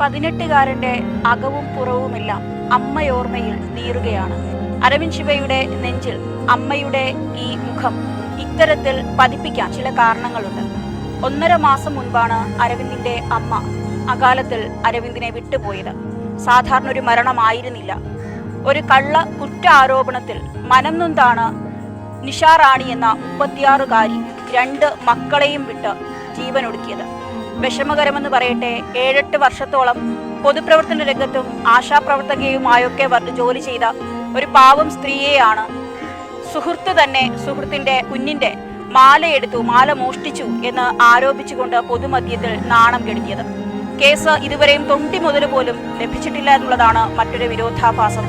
പതിനെട്ടുകാരന്റെ അകവും പുറവുമെല്ലാം അമ്മയോർമ്മയിൽ നീറുകയാണ്. അരവിന്ദ് ശിവയുടെ നെഞ്ചിൽ അമ്മയുടെ ഈ മുഖം ഇത്തരത്തിൽ പതിപ്പിക്കാൻ ചില കാരണങ്ങളുണ്ട്. ഒന്നര മാസം മുൻപാണ് അരവിന്ദിന്റെ അമ്മ അകാലത്തിൽ അരവിന്ദിനെ വിട്ടുപോയത്. സാധാരണ ഒരു മരണമായിരുന്നില്ല. ഒരു കള്ള കുറ്റാരോപണത്തിൽ മനം നൊന്താണ് നിഷാറാണി എന്ന മുപ്പത്തിയാറുകാരി രണ്ട് മക്കളെയും വിട്ട് ജീവനൊടുക്കിയത്. വിഷമകരമെന്ന് പറയട്ടെ ഏഴെട്ട് വർഷത്തോളം പൊതുപ്രവർത്തന രംഗത്തും ആശാപ്രവർത്തകയുമായൊക്കെ ജോലി ചെയ്ത ഒരു പാവം സ്ത്രീയെയാണ് സുഹൃത്ത് തന്നെ സുഹൃത്തിന്റെ കുഞ്ഞിന്റെ മാലയെടുത്തു മാല മോഷ്ടിച്ചു എന്ന് ആരോപിച്ചുകൊണ്ട് പൊതുമധ്യത്തിൽ നാണം കെടുത്തിയത്. കേസ് ഇതുവരെയും തൊണ്ടി മുതൽ പോലും ലഭിച്ചിട്ടില്ല എന്നുള്ളതാണ് മറ്റൊരു വിരോധാഭാസം.